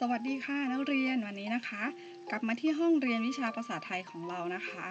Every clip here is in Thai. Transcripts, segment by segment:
สวัสดีค่ะนักเรียนวันนี้นะคะ กลับมาที่ห้องเรียนวิชาภาษาไทยของเรานะคะ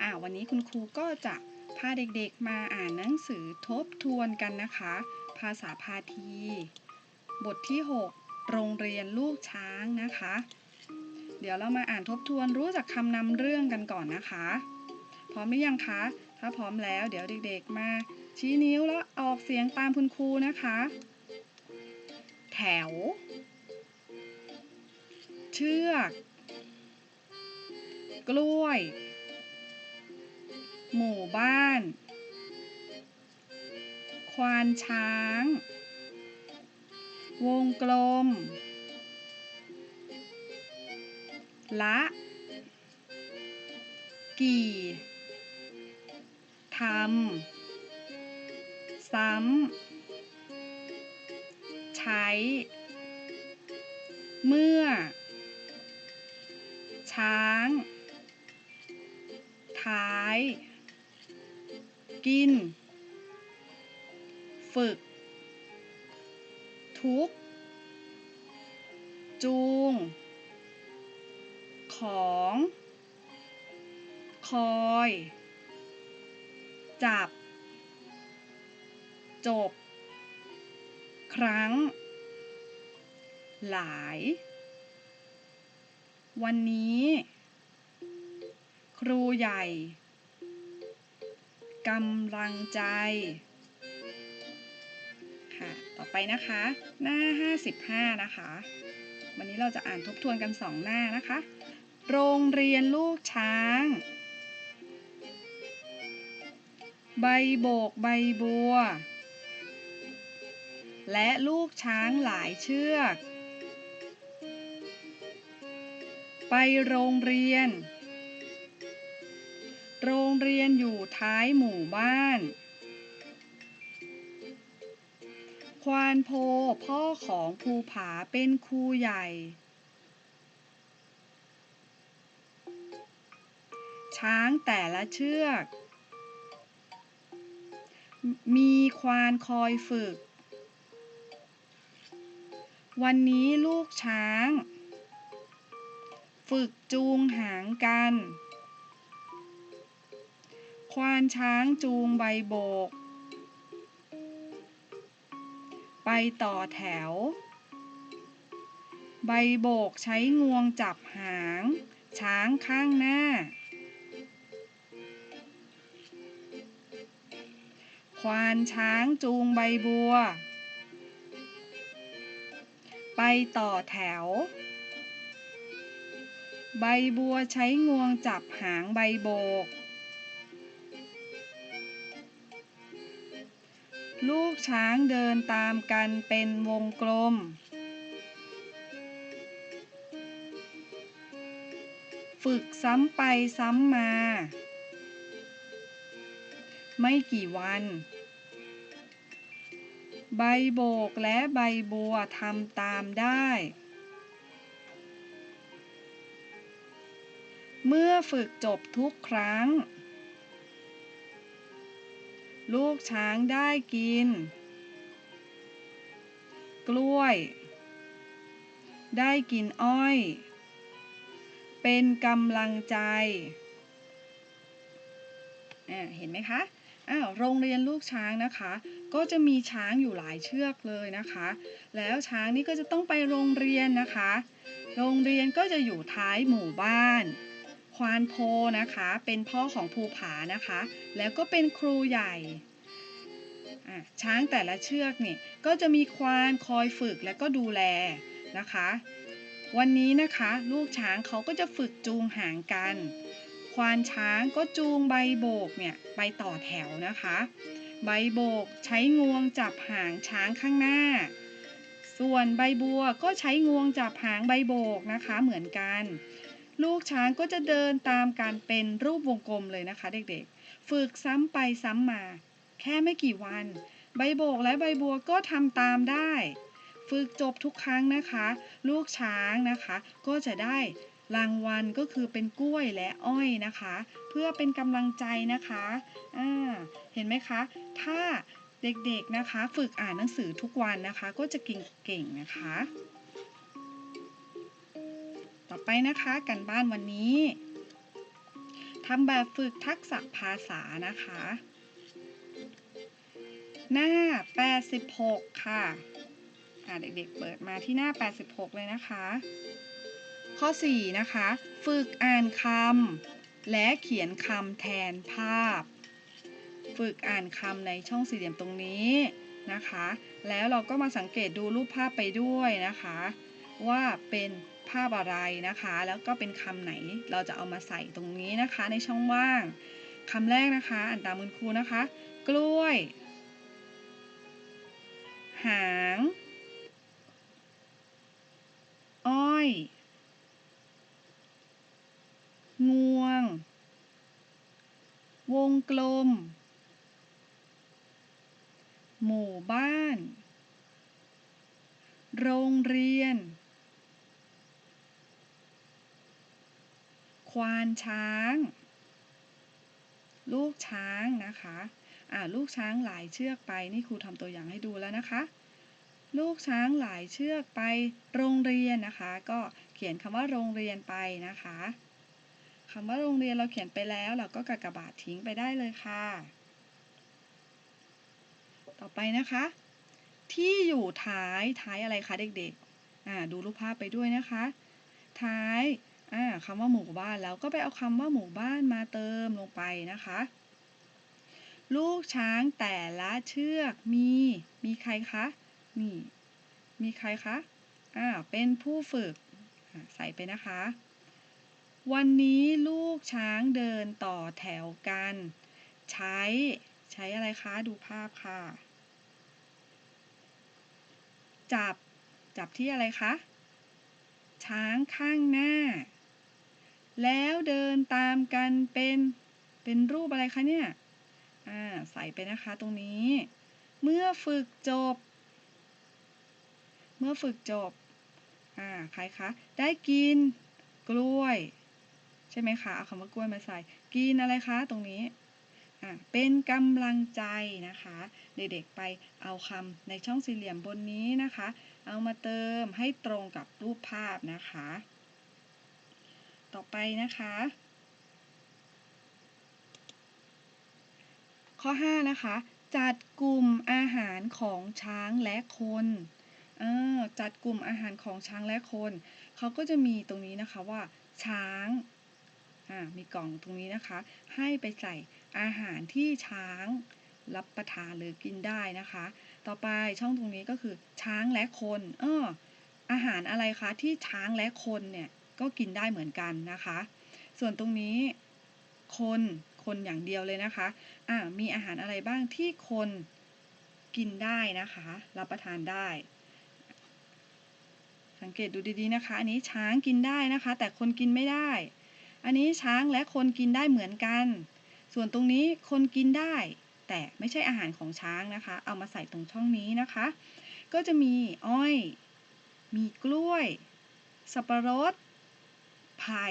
อ่าวันนี้คุณครูก็จะพาเด็กๆมาอ่านหนังสือทบทวนกันนะคะ ภาษาพาที บทที่ 6 โรงเรียนลูกช้างนะคะ เดี๋ยวเรามาอ่านทบทวนรู้จักคำนำเรื่องกันก่อนนะคะ พร้อมหรือยังคะ ถ้าพร้อมแล้วเดี๋ยวเด็กๆมา ชี้นิ้วแล้วออกเสียงตามคุณครูนะคะ แถว เชือก กล้วย หมู่บ้าน ควานช้าง วงกลม ละ กี่ทำซ้ำ ใช้ เมื่อ ช้าง ท้าย กิน ฝึก ทุก จูง ของ คอย จับ จบ ครั้ง หลาย วันนี้ ครูใหญ่กำลังใจค่ะต่อไปนะคะ หน้า 55 นะคะ วันนี้เราจะอ่านทบทวนกันสองหน้านะคะ โรงเรียนลูกช้าง ใบโบกใบบัว และลูกช้างหลายเชือก ไปโรงเรียน โรงเรียนอยู่ท้ายหมู่บ้าน ควานโพพ่อของภูผาเป็นครูใหญ่ ช้างแต่ละเชือก มีควานคอยฝึก วันนี้ลูกช้าง ฝึกจูงหางกัน ควานช้างจูงใบโบก ไปต่อแถว ใบโบกใช้งวงจับหาง ช้างข้างหน้า ควานช้างจูงใบบัว ไปต่อแถว ใบบัวใช้งวงจับหางใบโบก ลูกช้างเดินตามกันเป็นวงกลม ฝึกซ้ำไปซ้ำมา ไม่กี่วัน ใบโบกและใบบัวทำตามได้ เมื่อฝึกจบทุกครั้ง ลูกช้างได้กิน กล้วย ได้กินอ้อย เป็นกำลังใจเห็นไหมคะอ้าวโรงเรียนลูกช้างนะคะ ก็จะมีช้างอยู่หลายเชือกเลยนะคะ แล้วช้างนี่ก็จะต้องไปโรงเรียนนะคะ โรงเรียนก็จะอยู่ท้ายหมู่บ้าน ควานโพนะคะ เป็นพ่อของภูผานะคะ แล้วก็เป็นครูใหญ่ช้างแต่ละเชือกนี่ก็จะมีควานคอยฝึกและก็ดูแลนะคะ วันนี้นะคะ ลูกช้างเขาก็จะฝึกจูงหางกัน ควานช้างก็จูงใบโบกเนี่ยไปต่อแถวนะคะ ใบโบกใช้งวงจับหางช้างข้างหน้า ส่วนใบบัวก็ใช้งวงจับหางใบโบกนะคะเหมือนกัน ลูกช้างก็จะเดินตามการเป็นรูปวงกลมเลยนะคะ เด็กๆ ฝึกซ้ำไปซ้ำมา แค่ไม่กี่วัน ใบโบกและใบบัวก็ทำตามได้ ฝึกจบทุกครั้งนะคะ ลูกช้างนะคะ ก็จะได้รางวัลก็คือเป็นกล้วยและอ้อยนะคะ เพื่อเป็นกำลังใจนะคะอ่าเห็นไหมคะ ถ้าเด็กๆนะคะ ฝึกอ่านหนังสือทุกวันนะคะ ก็จะเก่งๆนะคะ ไปนะคะกันบ้านวันนี้ทำแบบฝึกทักษะภาษานะคะ หน้า 86 ค่ะอ่าเด็กๆ เปิดมาที่หน้า 86 เลยนะคะ ข้อ 4 นะคะ ฝึกอ่านคำและเขียนคำแทนภาพ ฝึกอ่านคำในช่องสี่เหลี่ยมตรงนี้นะคะ แล้วเราก็มาสังเกตดูรูปภาพไปด้วยนะคะ ว่าเป็นภาพอะไรนะคะ แล้วก็เป็นคำไหนเราจะเอามาใส่ตรงนี้นะคะในช่องว่างคำแรกนะคะ อ่านตามคุณครูนะคะ กล้วย หาง อ้อย งวง วงกลม หมู่บ้าน โรงเรียน ควานช้าง ลูกช้างนะคะอ่าลูกช้างหลายเชือกไปนี่ครูทำตัวอย่างให้ดูแล้วนะคะ ลูกช้างหลายเชือกไปโรงเรียนนะคะ ก็เขียนคำว่าโรงเรียนไปนะคะคำว่าโรงเรียนเราเขียนไปแล้ว เราก็กากบาททิ้งไปได้เลยค่ะ ต่อไปนะคะ ที่อยู่ท้ายท้ายอะไรคะเด็กๆอ่าดูรูปภาพไปด้วยนะคะ ท้าย อ่าคำว่าหมู่บ้านแล้วก็ไปเอาคำว่าหมู่บ้านมาเติมลงไปนะคะ ลูกช้างแต่ละเชือกมีมีใครคะนี่มีใครคะอ่าเป็นผู้ฝึกใส่ไปนะคะ วันนี้ลูกช้างเดินต่อแถวกัน ใช้ใช้อะไรคะดูภาพค่ะ จับจับที่อะไรคะช้างข้างหน้า แล้วเดินตามกันเป็นเป็นรูปอะไรคะเนี่ย อ่า ใส่ไปนะคะตรงนี้ เมื่อฝึกจบ เมื่อฝึกจบ อ่า ใครคะ ได้กินกล้วย ใช่ไหมคะ เอาคำว่ากล้วยมาใส่ กินอะไรคะตรงนี้ อ่า เป็นกำลังใจนะคะ เด็กๆไปเอาคำในช่องสี่เหลี่ยมบนนี้นะคะ เอามาเติมให้ตรงกับรูปภาพนะคะ ต่อไปนะคะ ข้อ 5 นะคะ จัดกลุ่มอาหารของช้างและคนจัดกลุ่มอาหารของช้างและคน เขาก็จะมีตรงนี้นะคะว่า ช้างมีกล่องตรงนี้นะคะ ให้ไปใส่อาหารที่ช้างรับประทานหรือกินได้นะคะ ต่อไปช่องตรงนี้ก็คือช้างและคน เอออาหารอะไรคะที่ช้างและคนเนี่ย ก็กินได้เหมือนกันนะคะ ส่วนตรงนี้คนคนอย่างเดียวเลยนะคะอ่ามีอาหารอะไรบ้างที่คนกินได้นะคะ รับประทานได้ สังเกตดูดีๆนะคะ อันนี้ช้างกินได้นะคะ แต่คนกินไม่ได้ อันนี้ช้างและคนกินได้เหมือนกัน ส่วนตรงนี้คนกินได้ แต่ไม่ใช่อาหารของช้างนะคะ เอามาใส่ตรงช่องนี้นะคะ ก็จะมีอ้อย มีกล้วย สับปะรด ไผ่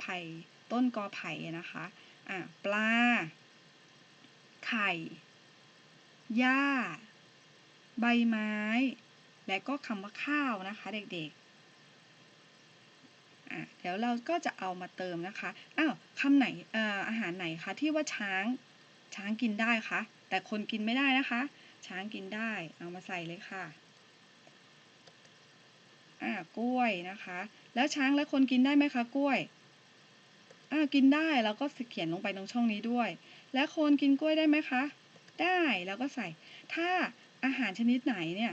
ไผ่ต้นกอไผ่นะคะอะปลา ไข่ หญ้า ใบไม้ และก็คำว่าข้าวนะคะเด็กๆอะเดี๋ยวเราก็จะเอามาเติมนะคะ อ้าวคำไหนเอ่ออาหารไหนคะที่ว่าช้าง ช้างกินได้คะ แต่คนกินไม่ได้นะคะ ช้างกินได้ เอามาใส่เลยค่ะ อ่ากล้วยนะคะ แล้วช้างและคนกินได้ไหมคะกล้วยอ่ากินได้แล้วก็เขียนลงไปตรงช่องนี้ด้วย และคนกินกล้วยได้ไหมคะ ได้แล้วก็ใส่ ถ้าอาหารชนิดไหนเนี่ย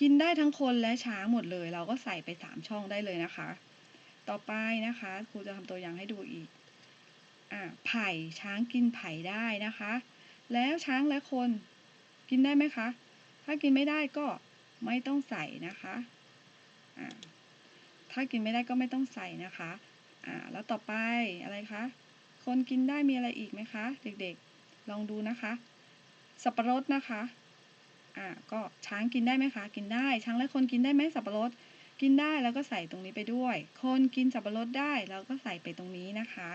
กินได้ทั้งคนและช้างหมดเลย เราก็ใส่ไปสามช่องได้เลยนะคะ ต่อไปนะคะครูจะทำตัวอย่างให้ดูอีกอ่าไผ่ช้างกินไผ่ได้นะคะ แล้วช้างและคนกินได้ไหมคะ ถ้ากินไม่ได้ก็ไม่ต้องใส่นะคะ ถ้ากินไม่ได้ก็ไม่ต้องใส่นะคะอ่าแล้วต่อไปอะไรคะ คนกินได้มีอะไรอีกไหมคะ เด็กๆ ลองดูนะคะ สับปะรดนะคะอ่าก็ช้างกินได้ไหมคะ กินได้ ช้างและคนกินได้ไหมสับปะรด กินได้แล้วก็ใส่ตรงนี้ไปด้วย คนกินสับปะรดได้แล้วก็ใส่ไปตรงนี้นะคะ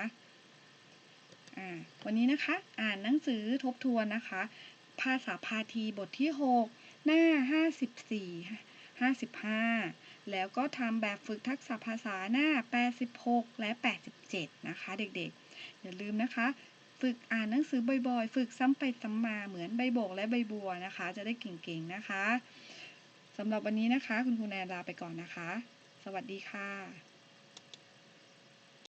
อ่าวันนี้นะคะ อ่านหนังสือทบทวนนะคะ ภาษาพาทีบทที่ 6 หน้า 54 55 แล้วก็ทำแบบฝึกทักษะภาษาหน้า 86 และ 87 นะคะ เด็กๆ อย่าลืมนะคะ ฝึกอ่านหนังสือบ่อยๆ ฝึกซ้ำไปซ้ำมาเหมือนใบโบกและใบบัวนะคะ จะได้เก่งๆ นะคะสำหรับวันนี้นะคะ คุณครูแนนลาไปก่อนนะคะ สวัสดีค่ะ